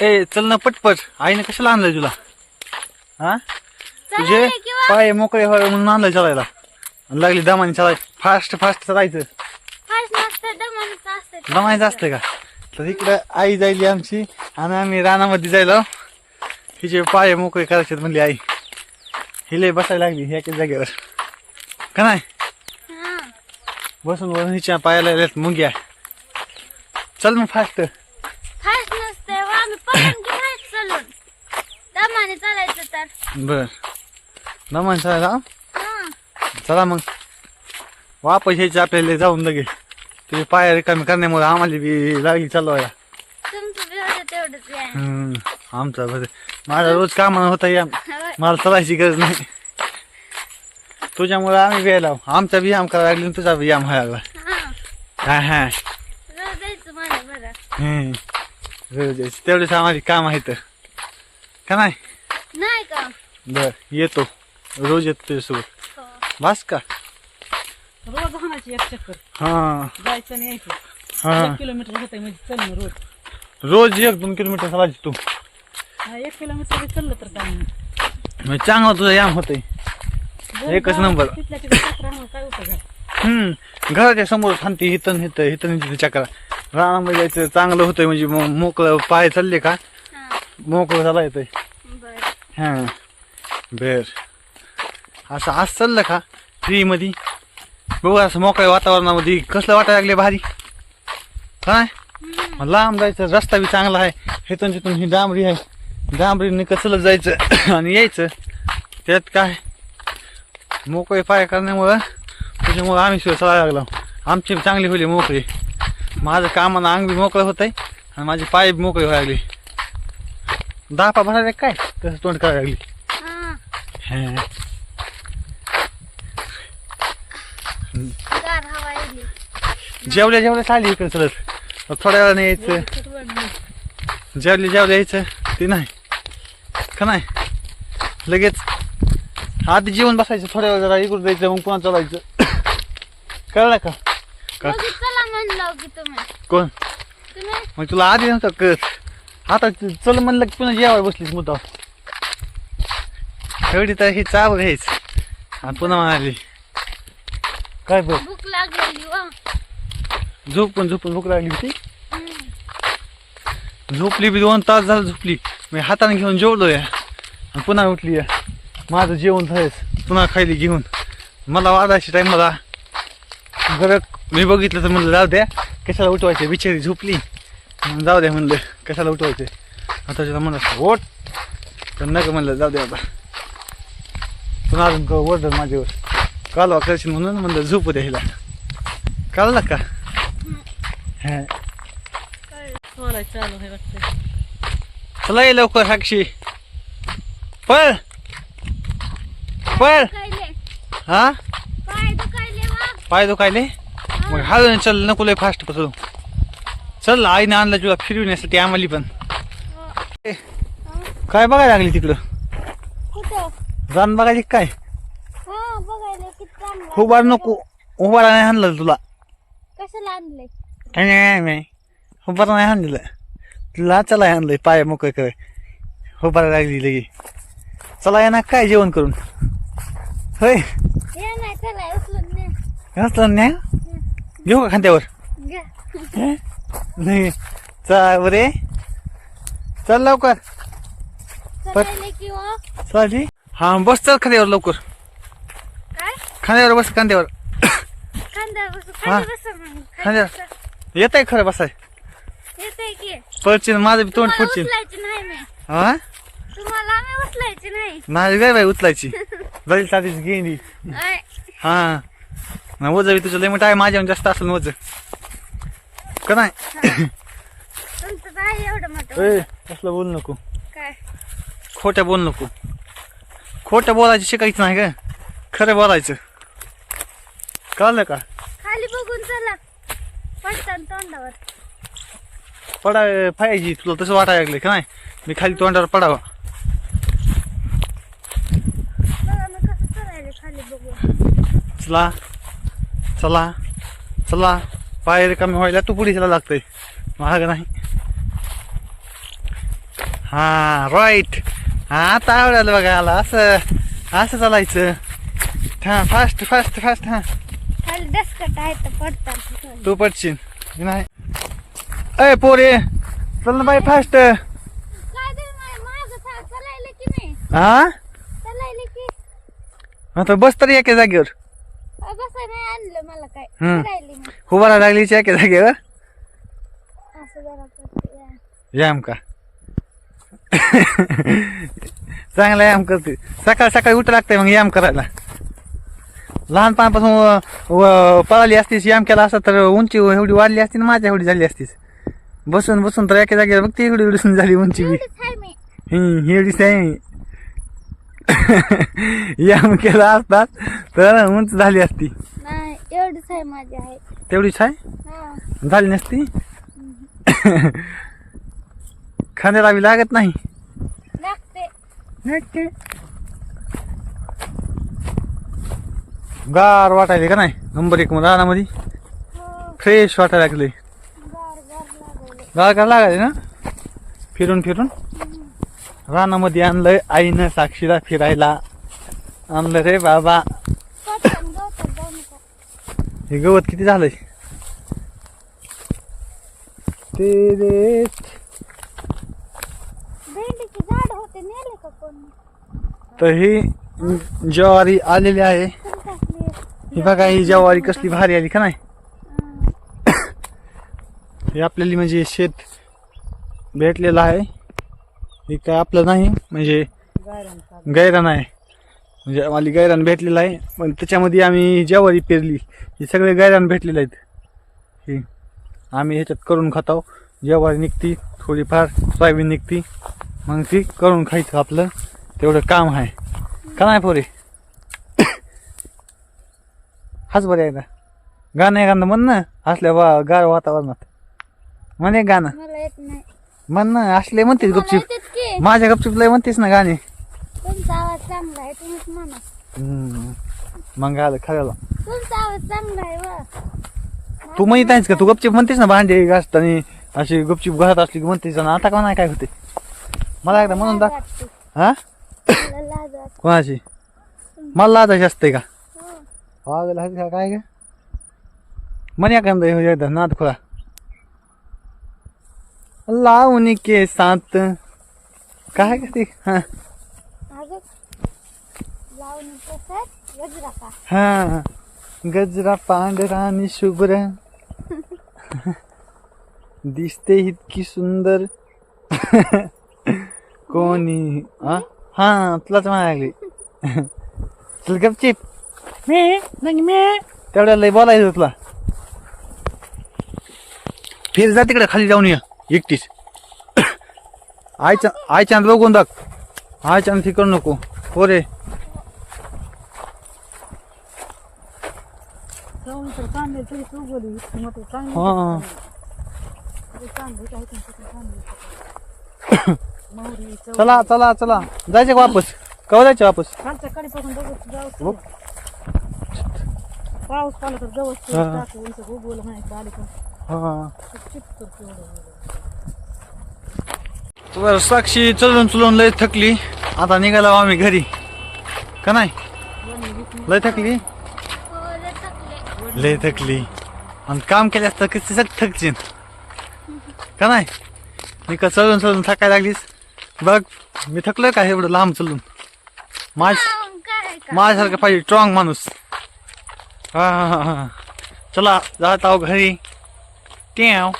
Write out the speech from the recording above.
ए चल ना पटपट. आईने कशाला आणलंय तुला? हा? तुझे पाय मोकळे व्हावे म्हणून आणलंय चालायला. आणि लागली दमाने चालाय फास्ट फास्ट चालायचं. दमायचं असतं का? तर इकडं आई जायली आमची आणि आम्ही रानामध्ये जायला. हिचे पाय मोकळे करायचे म्हणली आई. हिले बसायला लागली एका जागेवर. का नाही? हा. बसून बसून हिच्या पायाला मुंग्या. चल मग फास्ट नसतं आम्ही पकडून की फास्ट चालून दमाने चालायचं तर. बर. दमान चालायला हा? चला मग. वापस यायचं आपल्याला जाऊन लगे. ते पाय रिकामी करण्यामुळे आम्हाला बी लागली चालवायला तुमचं बी होतं तेवढंच व्यायाम. हम्म आमचा बरं माझा रोज कामाला होता या. होय. मला चालायची गरज नाही. तुझ्यामुळे आम्ही व्यायला आमचा व्यायाम करायला लागला आणि तुझा व्यायाम व्हायला लागला हा. हा हा. रोज जायचं माझ्या बरं. हम्म. रोज यायचं. तेवढेच आम्हाला काम आहेत का नाही नाही? का? बर येतो. रोज येतो तुझ्यासोबत. हो. बस का? रोज हाणायची एक चक्कर. हा. जायचं आणि यायचं. हा. एक किलोमीटर होतंय म्हणजे चालणं रोज. रोज एक दोन किलोमीटर चालायची तू. हा, एक किलोमीटर बी चाललं तर काय नाही. चांगला तुझा याम होतंय. जर एकच गावात नंबर. तिथल्या तिथे चक्र हाणून काय उपयोग आहे? हम्म. घराच्या समोर थांबते हितन हित हितन हित चक्रा. रानामध्ये जायचं चांगलं होतंय म्हणजे मग मोकळं पाय चालले का? हा. मोकळं झाला येतंय. हा. बर. असं आज चाललं का? फ्री मध्ये बघू असं मोकळ्या वातावरणामध्ये. कसलं वाटायला लागले भारी? काय. लांब जायचं रस्ता बी चांगला आहे. हिथून तिथून ही डांबरी आहे. डांबरीने कसलं जायचं आणि यायचं. त्यात काय? मोकळे पाय करण्यामुळं त्याच्यामुळं आम्ही सुद्धा चालायला लागलो. आमची बी चांगली होली मोकळी. माझं कामानं अंग बी मोकळं होत आहे आणि माझे पाय बी मोकळे व्हायला लागले. दापा भरायला काय? तसं तोंड करायला लागली? हा. जेवल्या जेवल्या चालली इकडे चलत थोड्या वेळाने यायचं. थोडं नाही. जेवले जेवले यायचं. ते नाही. का नाही? लगेच. आधी जेवण बसायचं थोड्या वेळ जरा इकडून जायचं मग पुन्हा चालायचं. कळलं का? म्हणलं कोण? मग तुला आधी नव्हतं कळत. आता चल म्हणलं की पुन्हा जेवायला बसलीस मुद्दा एवढी तर ही चाव घ्यायच. आणि पुन्हा म्हणाली काय बघ भूक लागलेली वा झोपून झोपून भूक लागली होती. झोपली बी दोन तास झालं झोपली. मी हाताने घेऊन जेवलो या आणि पुन्हा उठली. या माझं जेवण झालंच. पुन्हा खायली घेऊन. मला वाजायची टाईम मला बरं मी बघितलं तर म्हणलं जाऊ द्या. कशाला उठवायचे? बिचारी झोपली. जाऊ द्या म्हणलं कशाला उठवायचे? आता त्याला म्हणलं ओट. तर नका म्हणलं जाऊ द्या आता. पुन्हा अजून का माझ्यावर. कालवा करशील म्हणून म्हणलं झोपू द्या हिला. कळलं का? हा. चालू आहे वाटतं चला ये लवकर साक्षी. पळ. पळ. हा? पाय दुखायले मग हळू चल नको लय फास्ट पसरू. चल आईने आणलं तुला फिरविण्यासाठी आम्हाला पण. काय बघायला लागली तिकडं? रान बघायची काय? हा उभार नको उभारा नाही आणलं तुला. काय नाही, नाही उभारा नाही आणलेलं तुला चला आणलंय पाय मोकळे काय उभारा लागली लगी. चला या ना काय जेवण करून? होय? हे नाही घेऊ का खांद्यावर? नाही. चल बरे चल लवकर. किंवा चालली हा. बस चल खांद्यावर लवकर. खांद्यावर बस खांद्यावर. खांद्यावर हा. येत आहे खरं बसाय. पडचिन माझं बी तोंड पडचिन हा? नाही माझी काय बाई उचलायची. जाईल साधीच अय, हा. ना बी तुझं लिमिट आहे माझ्या जास्त असेल वजन का नाही? तुमचं तर आहे एवढं मोठं? ए, कसलं बोलू नको. काय? खोट्या बोलू नको. खोटं बोलायचं शिकायचं नाही का खरं बोलायचं. कळलं का? खाली बघून चला. पडतान तोंडावर. पडा पाहिजे तुला तसं वाटायला लागलं का नाही? मी खाली तोंडावर पडावा. बघा मी कसं चलायले खाली बघून. चला. चला. चला. पाय कमी व्हायला तू पुढे चला लागतंय. महाग नाही. हा राईट आता आवडायला बघा आला असं असं चालायचं. हा फास्ट फास्ट फास्ट हा. तू पडशील. नाही. अय पोरे. चल ना बाई फास्ट हा? आता बस तरी एका जागेवर. बसा नाही आणलं मला काय. हम्म. राहिली मी. उभा लागली एका जागेवर असं जरा करते, या. व्यायाम का? चांगला व्यायाम करते. सकाळ सकाळी उठ लागतंय मग व्यायाम करायला. लहानपणापासून व- व- पळाली असतीस व्यायाम केला असता तर उंची एवढी वाढली असती ना माझ्या एवढी झाली असतीस. बसून बसून तर एका जागेवर बघ ती एवढी एवढी झाली उंची बी. एवढीच आहे मी. ही एवढीच आहे. व्यायाम केला असता तर उंच झाली असती. नाही एवढीच आहे माझी आहे. तेवढीच आहे? हा. झाली नसती? खांद्याला बी लागत नाही? लागते. गार वाटायले का नाही? नंबर एक मध्ये रानामध्ये. हो. फ्रेश वाटायला लागले. गार गार लागले. गार गार लागायले ना? फिरून फिरून. रानामध्ये आणलंय आईनं साक्षीला फिरायला. आणलं रे बाबा. हे गवत किती झालंय? ते रे. तर ही ज्वारी आलेली आहे. ही बघा ही ज्वारी कसली भारी आली का नाही. हे आपल्याला म्हणजे शेत भेटलेलं आहे. हे काय आपलं नाही म्हणजे गैरान आहे. म्हणजे आम्हाला गैरान भेटलेलं आहे पण त्याच्यामध्ये आम्ही ज्वारी पेरली हे सगळे गैरान भेटलेले आहेत. हे आम्ही ह्याच्यात करून खातो ज्वारी निघती थोडीफार सोयाबीन निघती मग ती करून खायचं आपलं. तेवढं काम आहे. का नाही पोरे? हाच बरं एकदा. गाणं एखादं म्हण ना असल्या वा गार वातावरणात. म्हणे गाणं. म्हण ना असले म्हणतेस मला गपचिप की माझ्या गपचिप लय म्हणतेस ना गाणे. तुमचा आवाज चांगला आहे तुम्हीच म्हणा. हम्म. मग आलं खऱ्याला. तुमचा आवाज चांगला आहे वा तू म्हणत आहेस का? तू गपचिप म्हणतेस ना भांडे घासताना अशी गपचिप घरात असली की म्हणतेस ना आता का नाही काय होते मला एकदा म्हणून दाख वाटते. हा? मला लाज वाटते. कोणाची? मला लाजायची असते का? हो. आहे का? काय का म्हण एखादा हे एकदा नाद खोळा. लावणी के साथ काय का ते? हा. गजरा हा. पांढरा आणि शुभ्र. दिसते इतकी सुंदर. कोणी? हा? हा तुलाच म्हणायला लागली चल गपचिप. मे? नाही मे? तेवढ्या लय बोलायचं तुला. फिर जा तिकडे खाली जाऊन या. एकटीच. आयच्या आयच्या बघून दाख. आयच्या ती करू नको. हो रे हा. चला चला चला. जायचं का वापस? कवा जायचं वापस? हो. पाऊस पाला तर जवळ हा. टाकू इथं उगवलं नाही तर आले पण हा. चिप करतो एवढं. बरं साक्षी चलून चलून लय थकली. आता निघाला आम्ही घरी. का नाही? लय थकली? लय थकली. आणि काम केल्यास तर किती सग थकचीन. का नाही? मी का चलून चलून थकायला लागलीस? बघ मी थकलोय का एवढं लांब चलून? माझ माझ्यासारखं पाहिजे स्ट्रॉंग माणूस. हा हा हा हा. चला जात आहो घरी. ट्याव